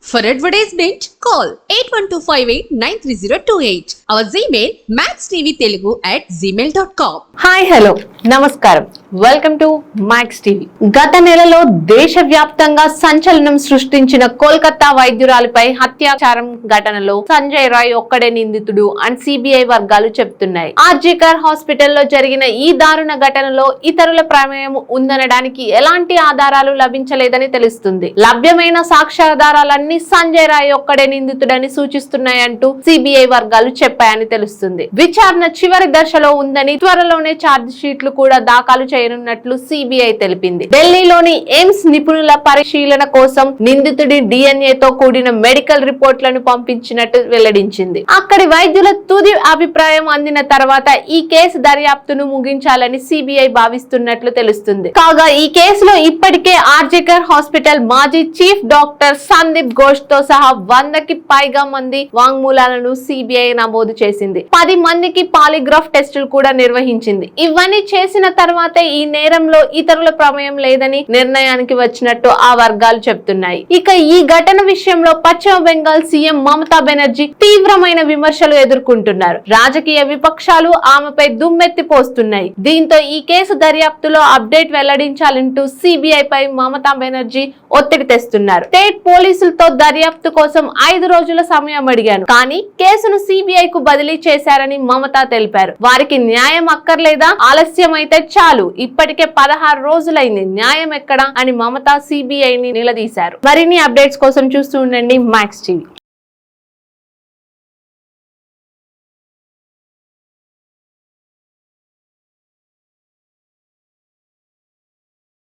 For advertisement, bench, call 8125893028. Our email, maxtvtelugu at gmail.com. Hi, hello. Namaskaram. Welcome to Max TV గత నెలలో దేశవ్యాప్తంగా సంచలనం సృష్టించిన కోల్కతా వైద్యురాలిపై హత్యాచారం ఘటనలో సంజయ్ రాయ్ ఒక్కడే నిందితుడు అని సిబిఐ వర్గాలు చెబుతున్నాయి. ఆర్జికర్ హాస్పిటల్లో జరిగిన ఈ దారుణ ఘటనలో ఇతరుల ప్రమేయం ఉందనడానికి ఎలాంటి ఆధారాలు లభించలేదని తెలుస్తుంది. లభ్యమైన సాక్ష్యాధారాలన్నీ సంజయ్ రాయ్ ఒక్కడే నిందితుడని సూచిస్తున్నాయంటూ సిబిఐ వర్గాలు చెప్పాయని తెలుస్తుంది. విచారణ చివరి దశలో ఉందని త్వరలోనే ఛార్జ్ షీట్లు కూడా దాఖలు చేయనున్నట్లు సిబిఐ తెలిపింది. ఢిల్లీలోని ఎయిమ్స్ నిపుణుల పరిశీలన కోసం నిందితుడి డిఎన్ఏతో కూడిన మెడికల్ రిపోర్ట్లను పంపించినట్టు వెల్లడించింది. అక్కడి వైద్యుల తుది అభిప్రాయం అందిన తర్వాత ఈ కేసు దర్యాప్తును ముగించాలని సిబిఐ భావిస్తున్నట్లు తెలుస్తుంది. కాగా ఈ కేసులో ఇప్పటికే ఆర్జికర్ హాస్పిటల్ మాజీ చీఫ్ డాక్టర్ సందీప్ ఘోష్తో సహా వందకి పైగా మంది వాంగ్మూలాలను సిబిఐ నమోదు చేసింది. పది మందికి పాలిగ్రాఫ్ టెస్టులు కూడా నిర్వహించింది. ఇవన్నీ చేసిన తర్వాతే ఈ నేరంలో ఇతరుల ప్రమేయం లేదని నిర్ణయానికి వచ్చినట్టు ఆ వర్గాలు చెప్తున్నాయి. ఇక ఈ ఘటన విషయంలో పశ్చిమ బెంగాల్ సీఎం మమతా బెనర్జీ తీవ్రమైన విమర్శలు ఎదుర్కొంటున్నారు. రాజకీయ విపక్షాలు ఆమెపై దుమ్మెత్తి పోస్తున్నాయి. దీంతో ఈ కేసు దర్యాప్తులో అప్డేట్ వెల్లడించాలంటూ సిబిఐ పై మమతా బెనర్జీ ఒత్తిడి తెస్తున్నారు. స్టేట్ పోలీసులతో దర్యాప్తు కోసం ఐదు రోజుల సమయం అడిగాను కానీ కేసును సిబిఐ కు బదిలీ చేశారని మమతా తెలిపారు. వారికి న్యాయం అక్కర్లేదా? ఆలస్యం అయితే చాలు. ఇప్పటికే పదహారు రోజులైంది. న్యాయం ఎక్కడా? అని మమతా సిబిఐ ని నిలదీశారు. మరిన్ని అప్డేట్స్ కోసం చూస్తూ ఉండండి మ్యాక్స్ టీవీ.